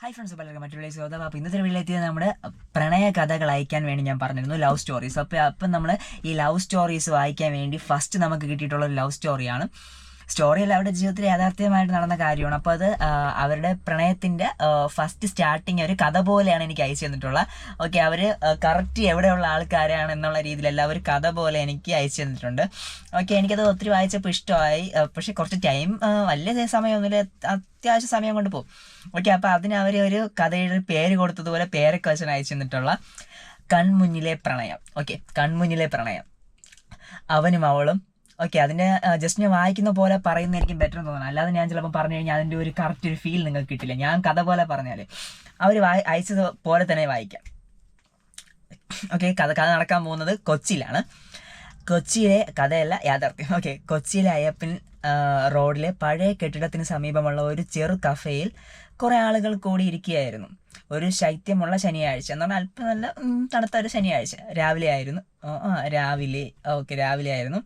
Hi friends പലർക്കും മറ്റൊരു സ്വാഗതം. അപ്പോൾ ഇന്നത്തെ വീട്ടിലെത്തിയത് നമ്മുടെ പ്രണയ കഥകൾ അയക്കാൻ വേണ്ടി ഞാൻ പറഞ്ഞിരുന്നു ലവ് സ്റ്റോറീസ് അപ്പോൾ അപ്പം നമ്മൾ ഈ ലവ് സ്റ്റോറീസ് വായിക്കാൻ വേണ്ടി ഫസ്റ്റ് നമുക്ക് കിട്ടിയിട്ടുള്ള ഒരു ലവ് സ്റ്റോറിയാണ് സ്റ്റോറി അല്ല അവരുടെ ജീവിതത്തിൽ യാഥാർത്ഥ്യമായിട്ട് നടന്ന കാര്യമാണ്. അപ്പോൾ അത് അവരുടെ പ്രണയത്തിന്റെ ഫസ്റ്റ് സ്റ്റാർട്ടിങ് ഒരു കഥ പോലെയാണ് എനിക്ക് അയച്ചു തന്നിട്ടുള്ളത് ഓക്കെ അവർ കറക്റ്റ് എവിടെയുള്ള ആൾക്കാരാണ് എന്നുള്ള രീതിയിലല്ല ഒരു കഥ പോലെ എനിക്ക് അയച്ചു തന്നിട്ടുണ്ട്. ഓക്കെ എനിക്കത് ഒത്തിരി വായിച്ചപ്പോൾ ഇഷ്ടമായി. പക്ഷെ കുറച്ച് ടൈം വലിയ സമയമൊന്നുമില്ല. അത്യാവശ്യം സമയം കൊണ്ട് പോകും. ഓക്കെ അപ്പോൾ അതിന് അവർ ഒരു കഥയുടെ പേര് കൊടുത്തതുപോലെ പേരൊക്കെ വെച്ചാണ് അയച്ചു തന്നിട്ടുള്ള കൺമുന്നിലെ പ്രണയം. ഓക്കെ കൺമുന്നിലെ പ്രണയം. അവനും അവളും ഓക്കെ അതിന്റെ ജസ്റ്റ് ഞാൻ വായിക്കുന്ന പോലെ പറയുന്നതായിരിക്കും ബെറ്റർ എന്ന് തോന്നുന്നത് അല്ലാതെ ഞാൻ ചിലപ്പോൾ പറഞ്ഞു കഴിഞ്ഞാൽ അതിന്റെ ഒരു കറക്റ്റ് ഒരു ഫീൽ നിങ്ങൾക്ക് കിട്ടില്ല. ഞാൻ കഥ പോലെ പറഞ്ഞാൽ അവർ വായി അയച്ചത് പോലെ തന്നെ വായിക്കാം. ഓക്കെ കഥ കഥ നടക്കാൻ പോകുന്നത് കൊച്ചിയിലാണ്. കൊച്ചിയിലെ കഥയല്ല യാഥാർത്ഥ്യം. ഓക്കെ കൊച്ചിയിലെ അയ്യപ്പൻ റോഡിലെ പഴയ കെട്ടിടത്തിന് സമീപമുള്ള ഒരു ചെറു കഫേയിൽ കുറേ ആളുകൾ കൂടി ഇരിക്കുകയായിരുന്നു. ഒരു ശൈത്യമുള്ള ശനിയാഴ്ച. എന്ന് പറഞ്ഞാൽ അല്പം നല്ല തണുത്ത ഒരു ശനിയാഴ്ച. രാവിലെ ആയിരുന്നു. ആ, രാവിലെ. ഓക്കെ രാവിലെ ആയിരുന്നു.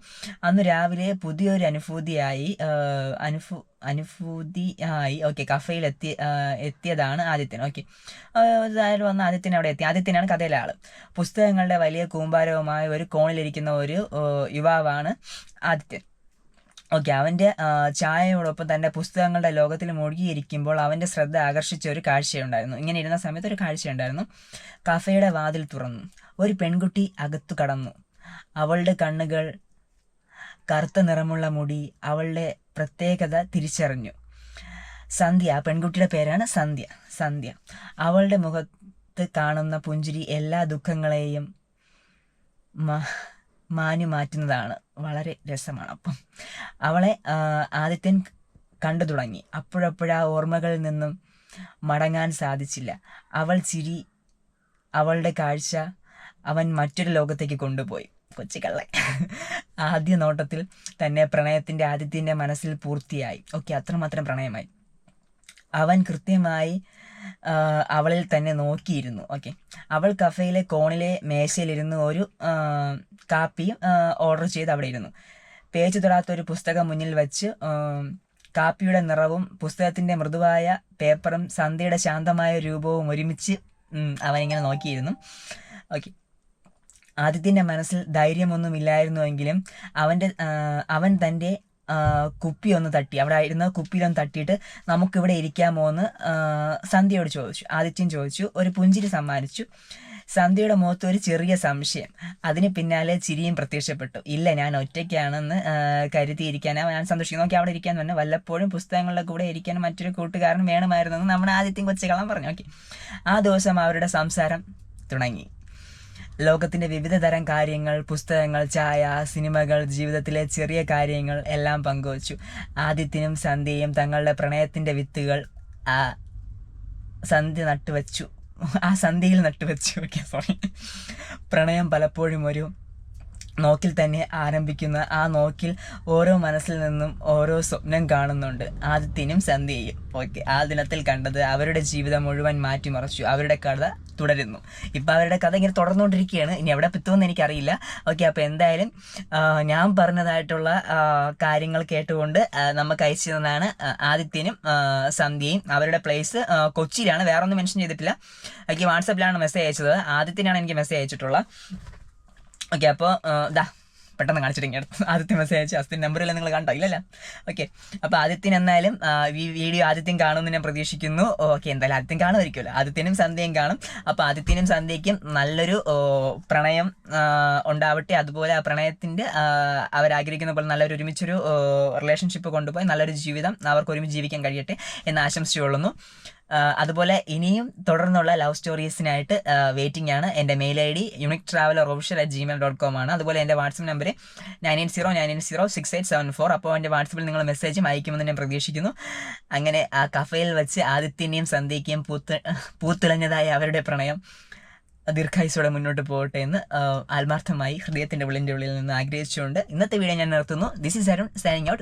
അന്ന് രാവിലെ പുതിയൊരു അനുഭൂതിയായി അനുഭൂ അനുഭൂതി ആയി ഓക്കെ കഫയിൽ എത്തി എത്തിയതാണ് ആദിത്യൻ. ഓക്കെ. ഇതായാലും വന്ന് ആദിത്യൻ അവിടെ എത്തി. ആദിത്യനാണ് കഥയിലെ ആൾ പുസ്തകങ്ങളുടെ വലിയ കൂമ്പാരവുമായി ഒരു കോണിലിരിക്കുന്ന ഒരു യുവാവാണ് ആദിത്യൻ. ഓക്കെ അവന്റെ ചായയോടൊപ്പം തന്റെ പുസ്തകങ്ങളുടെ ലോകത്തിൽ മുഴുകിയിരിക്കുമ്പോൾ അവന്റെ ശ്രദ്ധ ആകർഷിച്ച ഒരു കാഴ്ചയുണ്ടായിരുന്നു. ഇങ്ങനെ ഇരുന്ന സമയത്ത് ഒരു കാഴ്ചയുണ്ടായിരുന്നു. കഫയുടെ വാതിൽ തുറന്നു. ഒരു പെൺകുട്ടി അകത്തു കടന്നു. അവളുടെ കണ്ണുകൾ കറുത്ത നിറമുള്ള മുടി അവളുടെ പ്രത്യേകത തിരിച്ചറിഞ്ഞു. സന്ധ്യ ആ പെൺകുട്ടിയുടെ പേരാണ് സന്ധ്യ. സന്ധ്യ. അവളുടെ മുഖത്ത് കാണുന്ന പുഞ്ചിരി എല്ലാ ദുഃഖങ്ങളെയും മാഞ്ഞു മാറ്റുന്നതാണ്. വളരെ രസമാണ് അപ്പം. അവളെ ആദിത്യൻ കണ്ടു തുടങ്ങി. അപ്പോഴപ്പോഴാ ഓർമ്മകളിൽ നിന്നും മടങ്ങാൻ സാധിച്ചില്ല. അവൾ ചിരി അവളുടെ കാഴ്ച അവൻ മറ്റൊരു ലോകത്തേക്ക് കൊണ്ടുപോയി. കൊച്ചിക്കള്ളെ ആദ്യ നോട്ടത്തിൽ തന്നെ പ്രണയത്തിന്റെ ആദിത്യന്റെ മനസ്സിൽ പൂർത്തിയായി. ഓക്കെ അത്രമാത്രം പ്രണയമായി. അവൻ കൃത്യമായി അവളിൽ തന്നെ നോക്കിയിരുന്നു. ഓക്കെ അവൾ കഫേയിലെ കോണിലെ മേശയിലിരുന്ന് ഒരു കാപ്പിയും ഓർഡർ ചെയ്ത് അവിടെ ഇരുന്നു. പേജ് തൊടാത്ത ഒരു പുസ്തകം മുന്നിൽ വെച്ച് കാപ്പിയുടെ നിറവും പുസ്തകത്തിന്റെ മൃദുവായ പേപ്പറും സന്ധ്യയുടെ ശാന്തമായ രൂപവും ഒരുമിച്ച് അവനിങ്ങനെ നോക്കിയിരുന്നു. ഓക്കെ ആദിത്യന്റെ മനസ്സിൽ ധൈര്യമൊന്നുമില്ലായിരുന്നുവെങ്കിലും അവന്റെ അവൻ തന്റെ കുപ്പി ഒന്ന് തട്ടി. അവിടെ ഇരുന്ന കുപ്പിയിലൊന്ന് തട്ടിയിട്ട് നമുക്കിവിടെ ഇരിക്കാമോ എന്ന് സന്ധ്യയോട് ചോദിച്ചു. ആദിത്യൻ ചോദിച്ചു. ഒരു പുഞ്ചിരി സമ്മാനിച്ചു. സന്ധ്യയുടെ മുഖത്ത് ഒരു ചെറിയ സംശയം. അതിന് പിന്നാലെ ചിരിയും പ്രത്യക്ഷപ്പെട്ടു. ഇല്ല ഞാൻ ഒറ്റയ്ക്കാണെന്ന് കരുതിയിരിക്കാനാ ഞാൻ സന്തോഷിക്കുന്നു. നോക്കി അവിടെ ഇരിക്കാൻ തന്നെ വല്ലപ്പോഴും പുസ്തകങ്ങളുടെ കൂടെ ഇരിക്കാൻ മറ്റൊരു കൂട്ടുകാരൻ വേണമായിരുന്നെന്ന് നമ്മുടെ ആദിത്യൻ കൊച്ചുകളം പറഞ്ഞു. ഓക്കെ ആ ദിവസം അവരുടെ സംസാരം തുടങ്ങി. ലോകത്തിന്റെ വിവിധ തരം കാര്യങ്ങൾ പുസ്തകങ്ങൾ ചായ സിനിമകൾ ജീവിതത്തിലെ ചെറിയ കാര്യങ്ങൾ എല്ലാം പങ്കുവച്ചു. ആദിത്യനും സന്ധ്യയും തങ്ങളുടെ പ്രണയത്തിന്റെ വിത്തുകൾ ആ സന്ധ്യ നട്ടുവച്ചു. ആ സന്ധ്യയിൽ നട്ടുവച്ചു. ഓക്കെ സോറി പ്രണയം പലപ്പോഴും ഒരു നോക്കിൽ തന്നെ ആരംഭിക്കുന്ന ആ നോക്കിൽ ഓരോ മനസ്സിൽ നിന്നും ഓരോ സ്വപ്നം കാണുന്നുണ്ട്. ആദിത്യനും സന്ധ്യയും. ഓക്കെ ആ ദിനത്തിൽ കണ്ടത് അവരുടെ ജീവിതം മുഴുവൻ മാറ്റിമറിച്ചു. അവരുടെ കഥ തുടരുന്നു. ഇപ്പം അവരുടെ കഥ ഇങ്ങനെ തുടർന്നുകൊണ്ടിരിക്കുകയാണ്. ഇനി എവിടെ പിത്തുമെന്ന് എനിക്കറിയില്ല. ഓക്കെ അപ്പോൾ എന്തായാലും ഞാൻ പറഞ്ഞതായിട്ടുള്ള കാര്യങ്ങൾ കേട്ടുകൊണ്ട് നമുക്ക് അയച്ചു തന്നതാണ് ആദിത്യനും സന്ധ്യയും അവരുടെ പ്ലേസ് കൊച്ചിയിലാണ്. വേറെ ഒന്നും മെൻഷൻ ചെയ്തിട്ടില്ല. ഓക്കെ വാട്സപ്പിലാണ് മെസ്സേജ് അയച്ചത്. ആദിത്യനാണ് എനിക്ക് മെസ്സേജ് അയച്ചിട്ടുള്ളത്. ഓക്കെ അപ്പോൾ ഇതാ പെട്ടെന്ന് കാണിച്ചിട്ട് അടുത്ത് ആദ്യത്തെ മെസ്സേജ് അയച്ചു അസ്തിൻ നമ്പറില്ല നിങ്ങൾ കണ്ടോ? ഇല്ലല്ല? ഓക്കെ അപ്പോൾ ആദിത്യൻ എന്നാലും ഈ വീഡിയോ ആദ്യത്തെയും കാണുമെന്ന് ഞാൻ പ്രതീക്ഷിക്കുന്നു. ഓക്കെ എന്തായാലും ആദിത്യൻ കാണുമായിരിക്കുമല്ലോ. ആദിത്യനും സന്ധ്യയും കാണും. അപ്പോൾ ആദിത്യനും സന്ധ്യയ്ക്കും നല്ലൊരു പ്രണയം ഉണ്ടാവട്ടെ. അതുപോലെ ആ പ്രണയത്തിന്റെ അവരാഗ്രഹിക്കുന്ന പോലെ നല്ലൊരു ഒരുമിച്ചൊരു റിലേഷൻഷിപ്പ് കൊണ്ടുപോയി നല്ലൊരു ജീവിതം അവർക്ക് ഒരുമിച്ച് ജീവിക്കാൻ കഴിയട്ടെ എന്ന് ആശംസിച്ചുകൊള്ളുന്നു. ആ, അതുപോലെ ഇനിയും തുടർന്നുള്ള ലവ് സ്റ്റോറീസിനായിട്ട് വെയിറ്റിംഗ് ആണ് എന്റെ mail I D unique traveller official at Gmail dot com ആണ്. അതുപോലെ എന്റെ WhatsApp number nine eight zero nine eight zero six eight seven four. അപ്പോൾ എന്റെ വാട്സപ്പിൽ നിങ്ങൾ മെസ്സേജും അയക്കുമെന്ന് ഞാൻ പ്രതീക്ഷിക്കുന്നു. അങ്ങനെ ആ കഫയിൽ വെച്ച് ആദിത്യനെയും സന്ധ്യയ്ക്കും പൂത്ത് പൂത്തിളഞ്ഞതായ അവരുടെ പ്രണയം ദീർഘായുസോടെ മുന്നോട്ട് പോകട്ടെ എന്ന് ആത്മാർത്ഥമായി ഹൃദയത്തിന്റെ ഉള്ളിന്റെ ഉള്ളിൽ നിന്ന് ആഗ്രഹിച്ചുകൊണ്ട് ഇന്നത്തെ വീഡിയോ ഞാൻ നിർത്തുന്നു. This is Arun signing out